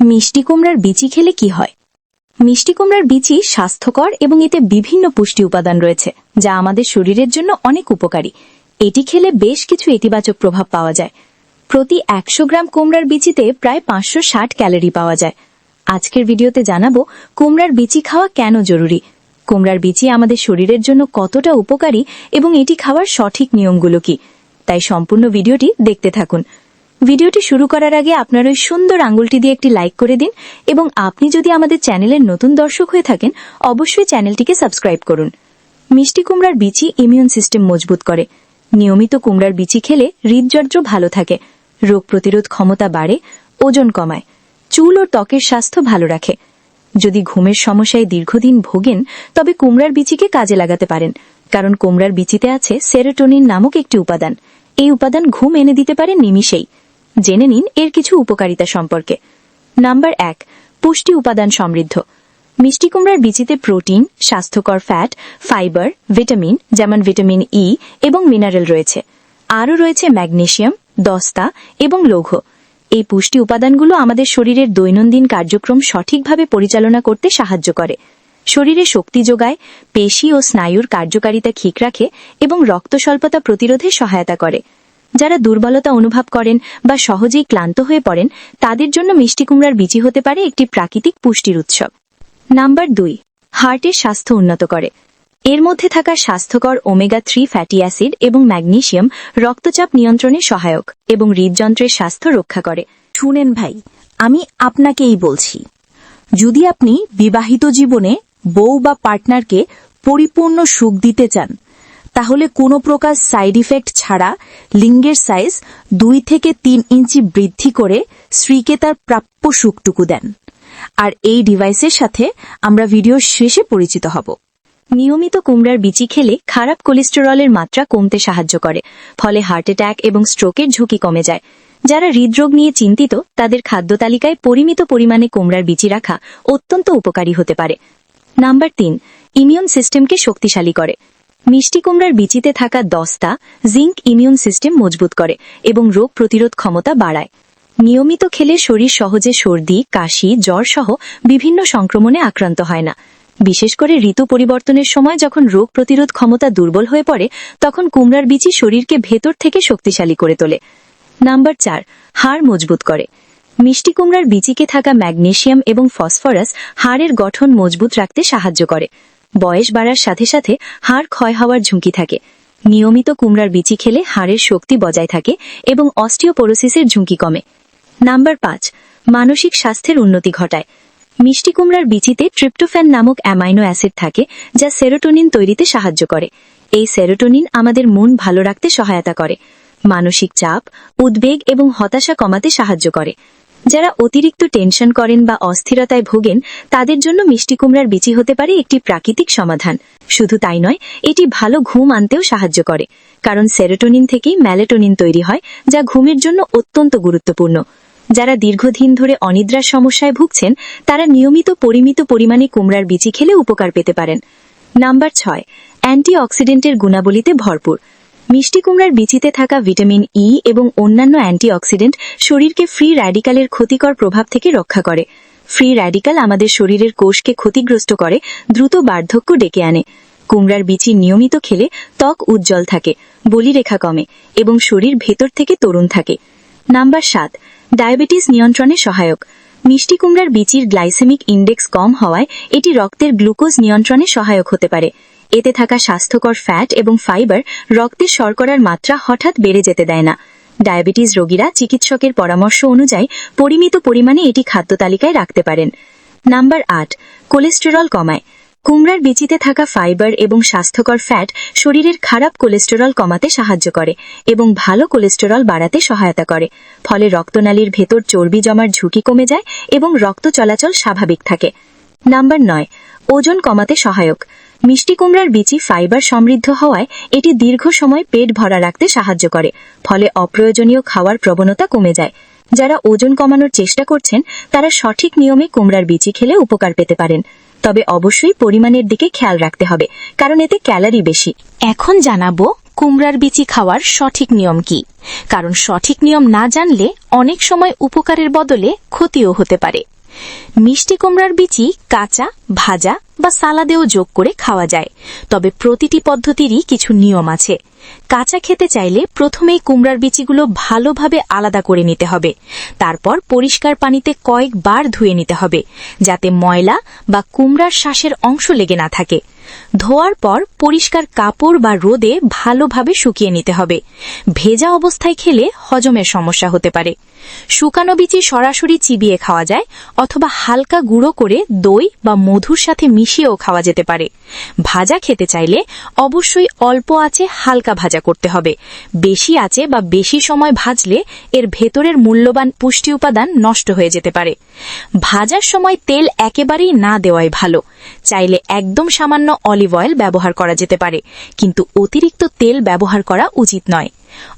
মিষ্টি কুমড়ার বিচি খেলে কি হয়? মিষ্টি কুমড়ার বিচি স্বাস্থ্যকর এবং এতে বিভিন্ন পুষ্টি উপাদান রয়েছে, যা আমাদের শরীরের জন্য অনেক উপকারী। এটি খেলে বেশ কিছু ইতিবাচক প্রভাব পাওয়া যায়। প্রতি একশো গ্রাম কুমড়ার বিচিতে প্রায় পাঁচশো ষাট ক্যালোরি পাওয়া যায়। আজকের ভিডিওতে জানাব কুমড়ার বিচি খাওয়া কেন জরুরি? কুমড়ার বিচি আমাদের শরীরের জন্য কতটা উপকারী এবং এটি খাওয়ার সঠিক নিয়মগুলো কি? তাই সম্পূর্ণ ভিডিওটি দেখতে থাকুন। ভিডিওটি শুরু করার আগে আপনার ওই সুন্দর আঙ্গুলটি দিয়ে একটি লাইক করে দিন এবং আপনি যদি আমাদের চ্যানেলের নতুন দর্শক হয়ে থাকেন, অবশ্যই চ্যানেলটিকে সাবস্ক্রাইব করুন। মিষ্টি কুমড়ার বিচি ইমিউন সিস্টেম মজবুত করে। নিয়মিত কুমড়ার বিচি খেলে হৃদযন্ত্র ভালো থাকে, রোগ প্রতিরোধ ক্ষমতা বাড়ে, ওজন কমায়, চুল ও ত্বকের স্বাস্থ্য ভালো রাখে। যদি ঘুমের সমস্যায় দীর্ঘদিন ভোগেন, তবে কুমড়ার বিচিকে কাজে লাগাতে পারেন, কারণ কুমড়ার বিচিতে আছে সেরোটোনিন নামক একটি উপাদান। এই উপাদান ঘুম এনে দিতে পারে নিমিষেই। জেনে নিন এর কিছু উপকারিতা সম্পর্কে। নাম্বার এক, পুষ্টি উপাদান সমৃদ্ধ। মিষ্টি কুমড়ার বিচিতে প্রোটিন, স্বাস্থ্যকর ফ্যাট, ফাইবার, ভিটামিন, যেমন ভিটামিন ই এবং মিনারেল রয়েছে। আরও রয়েছে ম্যাগনেশিয়াম, দস্তা এবং লৌহ। এই পুষ্টি উপাদানগুলো আমাদের শরীরের দৈনন্দিন কার্যক্রম সঠিকভাবে পরিচালনা করতে সাহায্য করে। শরীরে শক্তি যোগায়, পেশি ও স্নায়ুর কার্যকারিতা ঠিক রাখে এবং রক্ত স্বল্পতা প্রতিরোধে সহায়তা করে। যারা দুর্বলতা অনুভব করেন বা সহজেই ক্লান্ত হয়ে পড়েন, তাদের জন্য মিষ্টি কুমড়ার বিচি হতে পারে একটি প্রাকৃতিক পুষ্টির উৎসব। নাম্বার দুই, হার্টের স্বাস্থ্য উন্নত করে। এর মধ্যে থাকা স্বাস্থ্যকর ওমেগা থ্রি ফ্যাটি অ্যাসিড এবং ম্যাগনেশিয়াম রক্তচাপ নিয়ন্ত্রণে সহায়ক এবং হৃদযন্ত্রের স্বাস্থ্য রক্ষা করে। শুনেন ভাই, আমি আপনাকেই বলছি, যদি আপনি বিবাহিত জীবনে বউ বা পার্টনারকে পরিপূর্ণ সুখ দিতে চান তাহলে কোনো প্রকার সাইড ইফেক্ট ছাড়া লিঙ্গের সাইজ দুই থেকে তিন ইঞ্চি বৃদ্ধি করে স্ত্রীকে তার প্রাপ্য সুখটুকু দেন। আর এই ডিভাইসের সাথে আমরা ভিডিওর শেষে পরিচিত হব। নিয়মিত কুমড়ার বিচি খেলে খারাপ কোলেস্টেরলের মাত্রা কমতে সাহায্য করে, ফলে হার্ট অ্যাটাক এবং স্ট্রোকের ঝুঁকি কমে যায়। যারা হৃদরোগ নিয়ে চিন্তিত, তাদের খাদ্য তালিকায় পরিমিত পরিমাণে কুমড়ার বিচি রাখা অত্যন্ত উপকারী হতে পারে। নাম্বার তিন ইমিউন সিস্টেমকে শক্তিশালী করে। মিষ্টি কুমড়ার বিচিতে থাকা দস্তা, জিঙ্ক ইমিউন সিস্টেম মজবুত করে এবং রোগ প্রতিরোধ ক্ষমতা বাড়ায়। নিয়মিত খেলে শরীর সহজে সর্দি, কাশি, জ্বর সহ বিভিন্ন সংক্রমণে আক্রান্ত হয় না। বিশেষ করে ঋতু পরিবর্তনের সময় যখন রোগ প্রতিরোধ ক্ষমতা দুর্বল হয়ে পড়ে, তখন কুমড়ার বিচি শরীরকে ভেতর থেকে শক্তিশালী করে তোলে। নাম্বার চার, হাড় মজবুত করে। মিষ্টি কুমড়ার বিচিকে থাকা ম্যাগনেশিয়াম এবং ফসফরাস হাড়ের গঠন মজবুত রাখতে সাহায্য করে। বয়স বাড়ার সাথে সাথে হাড় ক্ষয় হওয়ার ঝুঁকি থাকে। নিয়মিত কুমড়ার বিচি খেলে হাড়ের শক্তি বজায় থাকে এবং অস্টিওপোরোসিসের ঝুঁকি কমে। নাম্বার পাঁচ, মানসিক স্বাস্থ্যের উন্নতি ঘটায়। মিষ্টি কুমড়ার বিচিতে ট্রিপ্টোফ্যান নামক অ্যামাইনো অ্যাসিড থাকে যা সেরোটোনিন তৈরিতে সাহায্য করে। এই সেরোটোনিন আমাদের মন ভালো রাখতে সহায়তা করে। মানসিক চাপ, উদ্বেগ এবং হতাশা কমাতে সাহায্য করে। যারা অতিরিক্ত টেনশন করেন বা অস্থিরতায় ভোগেন, তাদের জন্য মিষ্টি কুমড়ার বিচি হতে পারে একটি প্রাকৃতিক সমাধান। শুধু তাই নয়, এটি ভালো ঘুম আনতেও সাহায্য করে, কারণ সেরোটোনিন থেকেই ম্যালেটোনিন তৈরি হয়, যা ঘুমের জন্য অত্যন্ত গুরুত্বপূর্ণ। যারা দীর্ঘদিন ধরে অনিদ্রার সমস্যায় ভুগছেন, তারা নিয়মিত পরিমিত পরিমাণে কুমড়ার বিচি খেলে উপকার পেতে পারেন। নাম্বার ছয়, অ্যান্টিঅক্সিডেন্টের গুণাবলীতে ভরপুর। মিষ্টি কুমড়ার বিচিতে থাকা ভিটামিন ই এবং অন্যান্য অ্যান্টিঅক্সিডেন্ট শরীরকে ফ্রি র্যাডিকালের ক্ষতিকর প্রভাব থেকে রক্ষা করে। ফ্রি র্যাডিকাল আমাদের শরীরের কোষকে ক্ষতিগ্রস্ত করে, দ্রুত বার্ধক্য ডেকে আনে। কুমড়ার বিচি নিয়মিত খেলে ত্বক উজ্জ্বল থাকে, বলিরেখা কমে এবং শরীর ভেতর থেকে তরুণ থাকে। নাম্বার সাত, ডায়াবেটিস নিয়ন্ত্রণে সহায়ক। মিষ্টি কুমড়ার বিচির গ্লাইসেমিক ইন্ডেক্স কম হওয়ায় এটি রক্তের গ্লুকোজ নিয়ন্ত্রণে সহায়ক হতে পারে। এতে থাকা স্বাস্থ্যকর ফ্যাট এবং ফাইবার রক্তের শর্করার মাত্রা হঠাৎ বেড়ে যেতে দেয় না। ডায়াবেটিস রোগীরা চিকিৎসকের পরামর্শ অনুযায়ী পরিমিত পরিমাণে এটি খাদ্য তালিকায় রাখতে পারেন। নাম্বার আট কোলেস্টেরল কমায়। কুমড়ার বিচিতে থাকা ফাইবার এবং স্বাস্থ্যকর ফ্যাট শরীরের খারাপ কোলেস্টেরল কমাতে সাহায্য করে এবং ভালো কোলেস্টেরল বাড়াতে সহায়তা করে। ফলে রক্তনালীর ভেতর চর্বি জমার ঝুঁকি কমে যায় এবং রক্ত চলাচল স্বাভাবিক থাকে। নাম্বার নয়, ওজন কমাতে সহায়ক। মিষ্টি কুমড়ার বিচি ফাইবার সমৃদ্ধ হওয়ায় এটি দীর্ঘ সময় পেট ভরা রাখতে সাহায্য করে, ফলে অপ্রয়োজনীয় খাওয়ার প্রবণতা কমে যায়। যারা ওজন কমানোর চেষ্টা করছেন, তারা সঠিক নিয়মে কুমড়ার বিচি খেলে উপকার পেতে পারেন। তবে অবশ্যই পরিমাণের দিকে খেয়াল রাখতে হবে, কারণ এতে ক্যালারি বেশি। এখন জানাব কুমড়ার বিচি খাওয়ার সঠিক নিয়ম কি। কারণ সঠিক নিয়ম না জানলে অনেক সময় উপকারের বদলে ক্ষতিও হতে পারে। মিষ্টি কুমড়ার বিচি কাঁচা, ভাজা বা সালাদেও যোগ করে খাওয়া যায়। তবে প্রতিটি পদ্ধতিরই কিছু নিয়ম আছে। কাঁচা খেতে চাইলে প্রথমেই কুমড়ার বিচিগুলো ভালোভাবে আলাদা করে নিতে হবে। তারপর পরিষ্কার পানিতে কয়েকবার ধুয়ে নিতে হবে, যাতে ময়লা বা কুমড়ার শ্বাসের অংশ লেগে না থাকে। ধোয়ার পর পরিষ্কার কাপড় বা রোদে ভালোভাবে শুকিয়ে নিতে হবে। ভেজা অবস্থায় খেলে হজমের সমস্যা হতে পারে। শুকানো বিচি সরাসরি চিবিয়ে খাওয়া যায়, অথবা হালকা গুঁড়ো করে দই বা মধুর সাথে মিশিয়েও খাওয়া যেতে পারে। ভাজা খেতে চাইলে অবশ্যই অল্প আছে হালকা ভাজা করতে হবে। বেশি আছে বা বেশি সময় ভাজলে এর ভেতরের মূল্যবান পুষ্টি উপাদান নষ্ট হয়ে যেতে পারে। ভাজার সময় তেল একেবারেই না দেওয়াই ভালো। চাইলে একদম সামান্য অলিভ অয়েল ব্যবহার করা যেতে পারে। কিন্তু অতিরিক্ত তেল ব্যবহার করা উচিত নয়।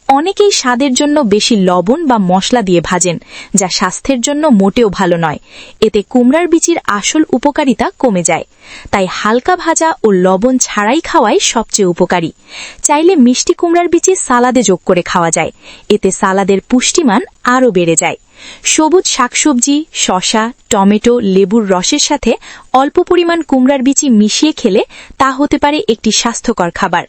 অনেকেই স্বাদের জন্য বেশি লবণ বা মশলা দিয়ে ভাজেন, যা স্বাস্থ্যের জন্য মোটেও ভালো নয়। এতে কুমড়ার বিচির আসল উপকারিতা কমে যায়। তাই হালকা ভাজা ও লবণ ছাড়াই খাওয়াই সবচেয়ে উপকারী। চাইলে মিষ্টি কুমড়ার বিচি সালাদে যোগ করে খাওয়া যায়। এতে সালাদের পুষ্টিমান আরও বেড়ে যায়। সবুজ শাকসবজি শশা টমেটো, লেবুর রসের সাথে অল্প পরিমাণ কুমড়ার বিচি মিশিয়ে খেলে তা হতে পারে একটি স্বাস্থ্যকর খাবার।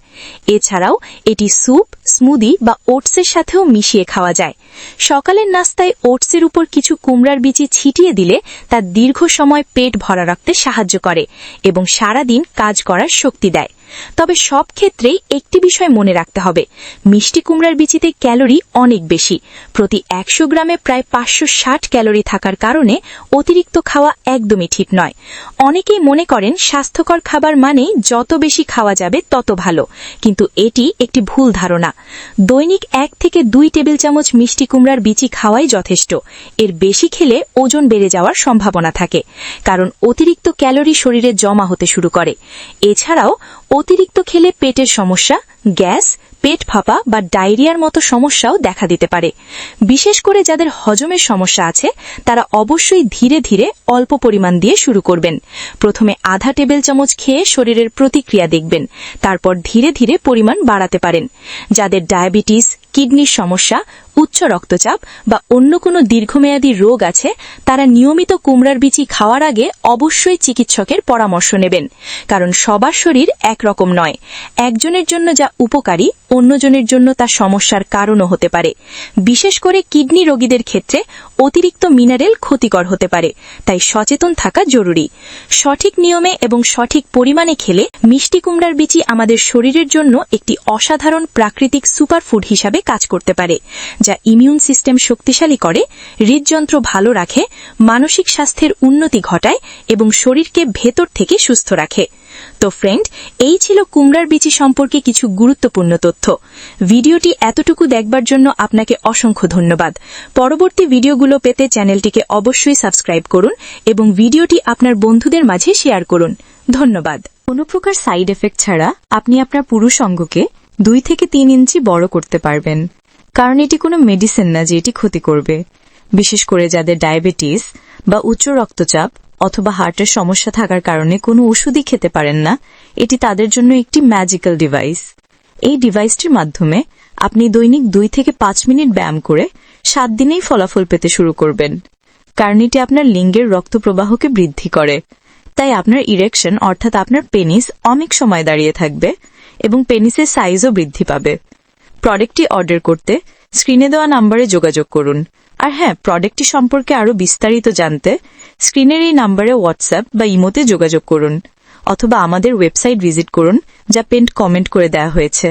এছাড়াও এটি স্যুপ, স্মুদি বা ওটসের সাথেও মিশিয়ে খাওয়া যায়। সকালের নাস্তায় ওটসের উপর কিছু কুমড়ার বিচি ছিটিয়ে দিলে তা দীর্ঘ সময় পেট ভরা রাখতে সাহায্য করে এবং সারাদিন কাজ করার শক্তি দেয়। তবে সব ক্ষেত্রেই একটি বিষয় মনে রাখতে হবে। মিষ্টি কুমড়ার বিচিতে ক্যালোরি অনেক বেশি। প্রতি একশো গ্রামে প্রায় পাঁচশো ষাট ক্যালোরি থাকার কারণে অতিরিক্ত খাওয়া একদমই ঠিক নয়। অনেকেই মনে করেন স্বাস্থ্যকর খাবার মানেই যত বেশি খাওয়া যাবে তত ভালো, কিন্তু এটি একটি ভুল ধারণা। দৈনিক এক থেকে দুই টেবিল চামচ মিষ্টি কুমড়ার বিচি খাওয়াই যথেষ্ট। এর বেশি খেলে ওজন বেড়ে যাওয়ার সম্ভাবনা থাকে, কারণ অতিরিক্ত ক্যালোরি শরীরে জমা হতে শুরু করে। এছাড়াও অতিরিক্ত খেলে পেটের সমস্যা, গ্যাস, পেট ফাঁপা বা ডায়রিয়ার মতো সমস্যাও দেখা দিতে পারে। বিশেষ করে যাদের হজমের সমস্যা আছে, তারা অবশ্যই ধীরে ধীরে অল্প পরিমাণ দিয়ে শুরু করবেন। প্রথমে আধা টেবিল চামচ খেয়ে শরীরের প্রতিক্রিয়া দেখবেন। তারপর ধীরে ধীরে পরিমাণ বাড়াতে পারেন। যাদের ডায়াবেটিস, কিডনির সমস্যা উচ্চ রক্তচাপ বা অন্য কোনো দীর্ঘমেয়াদী রোগ আছে, তারা নিয়মিত কুমড়ার বিচি খাওয়ার আগে অবশ্যই চিকিৎসকের পরামর্শ নেবেন। কারণ সবার শরীর একরকম নয়। একজনের জন্য যা উপকারী, অন্যজনের জন্য তা সমস্যার কারণও হতে পারে। বিশেষ করে কিডনি রোগীদের ক্ষেত্রে অতিরিক্ত মিনারেল ক্ষতিকর হতে পারে, তাই সচেতন থাকা জরুরি। সঠিক নিয়মে এবং সঠিক পরিমাণে খেলে মিষ্টি কুমড়ার বিচি আমাদের শরীরের জন্য একটি অসাধারণ প্রাকৃতিক সুপারফুড হিসাবে কাজ করতে পারে, যা ইমিউন সিস্টেম শক্তিশালী করে, হৃদযন্ত্র ভালো রাখে, মানসিক স্বাস্থ্যের উন্নতি ঘটায় এবং শরীরকে ভেতর থেকে সুস্থ রাখে। তো ফ্রেন্ড এই ছিল কুমড়ার বিচি সম্পর্কে কিছু গুরুত্বপূর্ণ তথ্য। ভিডিওটি এতটুকু দেখবার জন্য আপনাকে অসংখ্য ধন্যবাদ। পরবর্তী ভিডিওগুলো পেতে চ্যানেলটিকে অবশ্যই সাবস্ক্রাইব করুন এবং ভিডিওটি আপনার বন্ধুদের মাঝে শেয়ার করুন। ধন্যবাদ। কোনো প্রকার সাইড এফেক্ট ছাড়া আপনি আপনার পুরুষ অঙ্গকে দুই থেকে তিন ইঞ্চি বড় করতে পারবেন। কারণ এটি কোনো মেডিসিন না যে এটি ক্ষতি করবে। বিশেষ করে যাদের ডায়াবেটিস বা উচ্চ রক্তচাপ অথবা হার্টের সমস্যা থাকার কারণে কোনো ওষুধই খেতে পারেন না, এটি তাদের জন্য একটি ম্যাজিক্যাল ডিভাইস এই ডিভাইসটির মাধ্যমে আপনি দৈনিক দুই থেকে পাঁচ মিনিট ব্যায়াম করে সাত দিনেই ফলাফল পেতে শুরু করবেন, কারণ এটি আপনার লিঙ্গের রক্ত প্রবাহকে বৃদ্ধি করে। তাই আপনার ইরেকশন অর্থাৎ আপনার পেনিস অনেক সময় দাঁড়িয়ে থাকবে এবং পেনিসের সাইজও বৃদ্ধি পাবে। প্রোডাক্টটি অর্ডার করতে স্ক্রিনে দেওয়া নাম্বারে যোগাযোগ করুন। আর হ্যাঁ প্রোডাক্টটি সম্পর্কে আরও বিস্তারিত জানতে স্ক্রিনের এই নাম্বারে হোয়াটসঅ্যাপ বা ইমোতে যোগাযোগ করুন। অথবা আমাদের ওয়েবসাইট ভিজিট করুন, যা পেন্ট কমেন্ট করে দেওয়া হয়েছে।